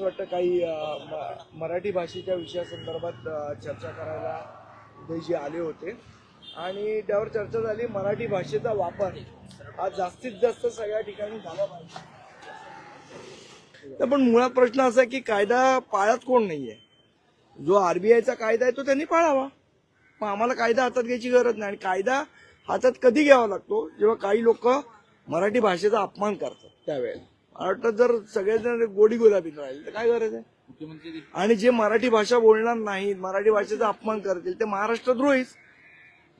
वाटतं काही मराठी भाषेच्या विषयासंदर्भात चर्चा करायला उदयजी आले होते. आणि त्यावर चर्चा झाली मराठी भाषेचा वापर हा जास्तीत जास्त सगळ्या ठिकाणी झाला पाहिजे. तर पण मुळात प्रश्न असा आहे की कायदा पाळत कोण नाहीये? जो आरबीआयचा कायदा आहे तो त्यांनी पाळावा. मग आम्हाला कायदा हातात घ्यायची गरज नाही. आणि कायदा हातात कधी घ्यावा लागतो? जेव्हा काही लोक मराठी भाषेचा अपमान करतात त्यावेळेला. वाटतं जर सगळेजण गोडी गुलाबी राहील तर काय गरज आहे? मुख्यमंत्री आणि जे मराठी भाषा बोलणार नाहीत मराठी भाषेचा अपमान करतील ते महाराष्ट्रद्रोहीच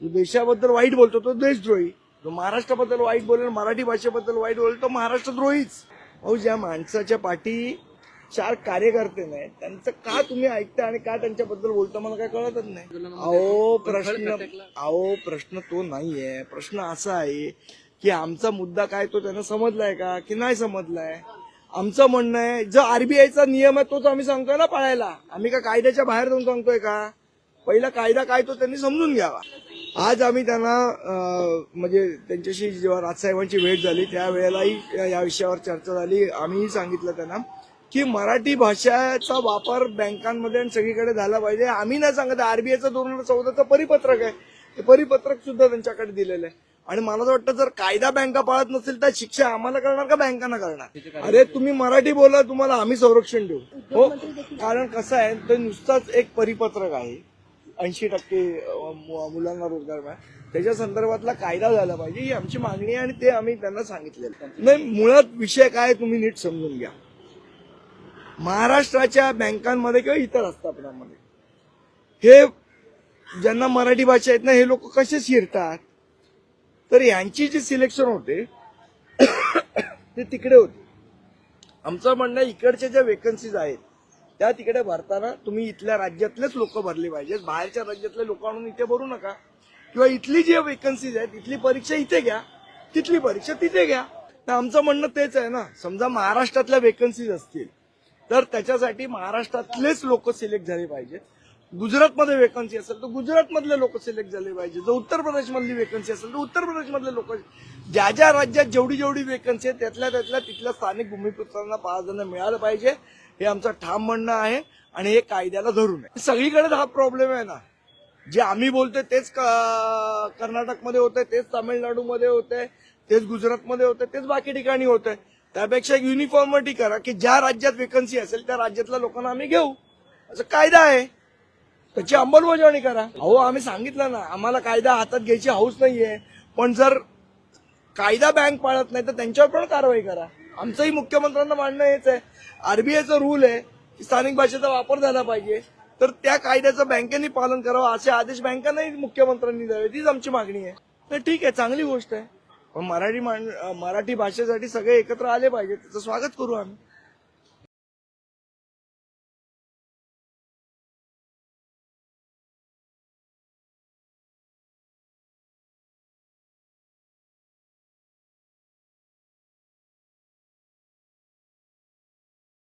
जो देशाबद्दल वाईट बोलतो तो देशद्रोही. जो महाराष्ट्राबद्दल वाईट बोलेल मराठी भाषेबद्दल वाईट बोलेल तो महाराष्ट्रद्रोहीच अहो ज्या माणसाच्या पाठी चार कार्यकर्ते नाही त्यांचं का तुम्ही ऐकता आणि का त्यांच्याबद्दल बोलता मला काय कळतच नाही. अहो प्रश्न अहो प्रश्न तो नाहीये. प्रश्न असा आहे की आमचा मुद्दा काय तो त्यांना समजलाय का की नाही समजलाय? आमचं म्हणणं आहे जो आरबीआयचा नियम आहे तोच आम्ही सांगतोय ना पाळायला. आम्ही का कायद्याच्या बाहेर जाऊन सांगतोय का? पहिला कायदा काय तो त्यांनी समजून घ्यावा. आज आम्ही त्यांना म्हणजे त्यांच्याशी जेव्हा राजसाहेबांची भेट झाली त्यावेळेलाही या- या विषयावर चर्चा झाली. आम्हीही सांगितलं त्यांना की मराठी भाषेचा वापर बँकांमध्ये आणि सगळीकडे झाला पाहिजे. आम्ही नाही सांगत आरबीआयचं दोन हजार चौदाचं परिपत्रक आहे. ते परिपत्रक सुद्धा त्यांच्याकडे दिलेलं आहे. आणि मला असं वाटतं जर कायदा बँका पाळत नसेल तर शिक्षा आम्हाला करणार का बँकांना करणार? अरे तुम्ही मराठी बोला तुम्हाला आम्ही संरक्षण देऊ. हो कारण कसं आहे तर नुसताच एक परिपत्रक आहे. ऐंशी टक्के मुलांना रोजगार मिळाला. त्याच्या संदर्भातला कायदा झाला पाहिजे ही आमची मागणी आहे आणि ते आम्ही त्यांना सांगितलेलं नाही मुळात विषय काय तुम्ही नीट समजून घ्या. महाराष्ट्राच्या बँकांमध्ये किंवा इतर आस्थापनांमध्ये हे ज्यांना मराठी भाषा येत ना हे लोक कसे शिरतात? तर यांची जी सिलेक्शन होते ते तिकडे होते. आमचं म्हणणं इकडच्या ज्या वेकन्सीज आहेत त्या तिकडे भरताना तुम्ही इथल्या राज्यातलेच लोक भरले पाहिजेत. बाहेरच्या राज्यातले लोक आणून इथे भरू नका. किंवा इथली जी वेकन्सीज आहेत इथली परीक्षा इथे घ्या. तिथली परीक्षा तिथे घ्या. तर आमचं म्हणणं तेच आहे ना. समजा महाराष्ट्रातल्या वेकन्सीज असतील तर त्याच्यासाठी महाराष्ट्रातलेच लोक सिलेक्ट झाले पाहिजेत. गुजरातमध्ये वेकन्सी असेल तर गुजरातमधले लोक सिलेक्ट झाले पाहिजे. जर उत्तर प्रदेशमधली वेकन्सी असेल तर उत्तर प्रदेशमधले लोक ज्या ज्या राज्यात जेवढी जेवढी वेकन्सी आहे त्यातल्या त्यातल्या तिथल्या स्थानिक भूमिपुत्रांना पाच मिळालं पाहिजे. हे आमचं ठाम म्हणणं आहे आणि हे कायद्याला धरून आहे. सगळीकडेच हा प्रॉब्लेम आहे ना. जे आम्ही बोलतोय तेच क- कर्नाटकमध्ये आहे तेच तामिळनाडूमध्ये होतंय तेच गुजरातमध्ये होतंय तेच बाकी ठिकाणी होतंय. त्यापेक्षा एक युनिफॉर्मिटी करा की ज्या राज्यात वेकन्सी असेल त्या राज्यातल्या लोकांना आम्ही घेऊ. असं कायदा आहे. त्याची अंमलबजावणी करा. अहो आम्ही सांगितलं ना आम्हाला कायदा हातात घ्यायची हौस नाहीये. पण जर कायदा बँक पाळत नाही तर त्यांच्यावर पण कारवाई करा. आमचंही मुख्यमंत्र्यांना मांडणं हेच आहे. आरबीआयचा रूल आहे की स्थानिक भाषेचा वापर झाला पाहिजे. तर त्या कायद्याचं बँकेने पालन करावं असे आदेश बँकांनाही मुख्यमंत्र्यांनी द्यावे तीच आमची मागणी आहे. तर ठीक आहे चांगली गोष्ट आहे. पण मराठी मराठी भाषेसाठी सगळे एकत्र आले पाहिजे त्याचं स्वागत करू आम्ही.